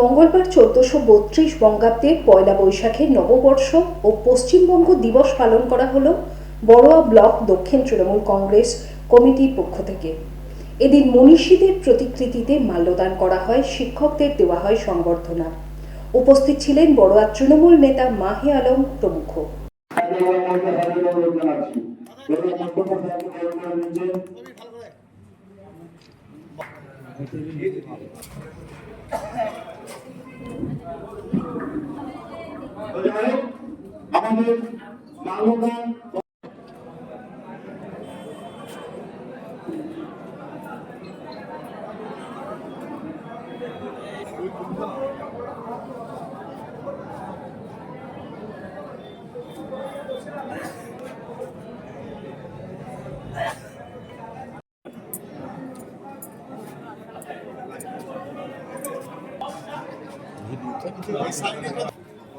মঙ্গলবার চোদ্দশো বত্রিশ বঙ্গাব্দের পয়লা বৈশাখের নববর্ষ ও পশ্চিমবঙ্গ দিবস পালন করা হলো বড়োয়া ব্লক দক্ষিণ তৃণমূল কংগ্রেস কমিটির পক্ষ থেকে। এদিন মনীষীদের প্রতিকৃতিতে মাল্যদান করা হয়, শিক্ষকদের দেওয়া হয় সংবর্ধনা। উপস্থিত ছিলেন বড়োয়া তৃণমূল নেতা মাহে আলম প্রমুখ। আমাদের মানবতার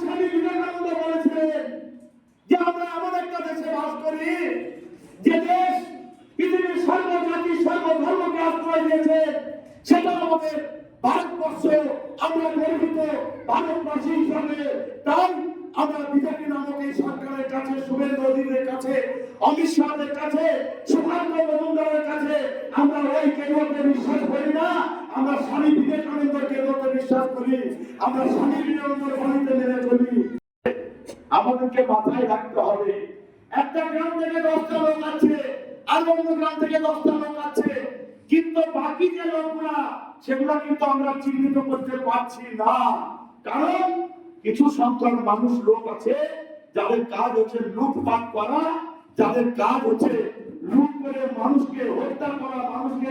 স্বামী বিবেকানন্দ বলেছিলেন যে আমরা এমন একটা দেশে বাস করি, যে দেশ পৃথিবীর সর্বজাতি, সর্বধর্মকে আশ্রয় দিয়েছে। সেটা আমাদের ভারতবর্ষ, আমরা গর্বিত ভারতবাসী হিসাবে তাই আমরা বিজেপি নামক এই সরকারের কাছে, শুভেন্দু অধিকারের কাছে, অমিত শাহের কাছে, সুভাষ মজুমদারের কাছে আমরা ওই কেন্দ্রকে বিশ্বাস করি না আমরা স্বামী বিবেকানন্দের কেন্দ্রকে বিশ্বাস করি, আমরা স্বামী মেনে চলি। আমাদেরকে মাথায় রাখতে হবে। একটা গ্রাম থেকে দশটা লোক আছে, আর অন্য গ্রাম থেকে দশটা লোক আছে। কিন্তু বাকি যে লোকগুলা, সেগুলা কিন্তু আমরা চিহ্নিত করতে পারছি না। কারণ কিছু সংখ্যক মানুষ লোক আছে, যাদের কাজ হচ্ছে লুটপাট করা, যাদের কাজ হচ্ছে লুট করে মানুষকে হত্যা করা, মানুষকে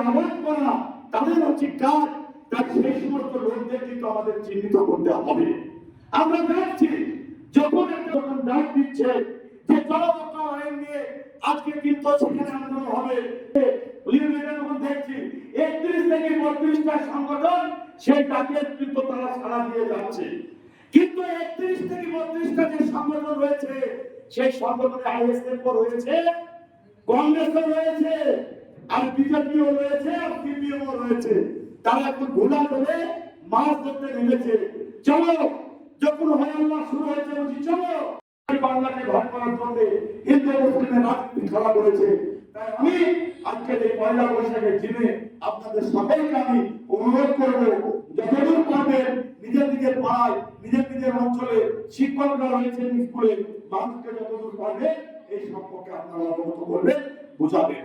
আঘাত করা। তাদের কাজ তাই সেই সমস্ত লোকদের কিন্তু আমাদের চিহ্নিত করতে হবে। আমরা দেখছি যখন একটা যখন ডাক দিচ্ছে যে জলবদ্ধ আইন নিয়ে আজকে কিন্তু সেখানে আন্দোলন হবে যখন দেখছি একত্রিশ থেকে বত্রিশটা সংগঠন সেই ডাকে কিন্তু তারা সাড়া দিয়ে যাচ্ছে। কিন্তু একত্রিশ থেকে বত্রিশটা যে সংগঠন রয়েছে, সেই সংগঠনে আইএসএফ রয়েছে, কংগ্রেসও রয়েছে আর বিজেপিও রয়েছে, আর সিপিএমও রয়েছে। তারা এখন ঘোলা করে মাছ ধরতে নেমেছে। চলো, যখন হল্লা শুরু হয়েছে বলছি, চলো। বাংলাকে করার জন্য হিন্দু মুসলিমের রাজনীতি খেলা করেছে তাই আমি আজকে এই পয়লা বৈশাখের দিনে আপনাদের সকলকে আমি অনুরোধ করব, যতদূর পারবেন নিজের নিজের পাড়ায়, নিজের নিজের অঞ্চলে শিক্ষকরা রয়েছেন স্কুলে, মানুষকে যতদূর পারবে এই সম্পর্কে আপনারা অবগত করবেন, বুঝাবেন।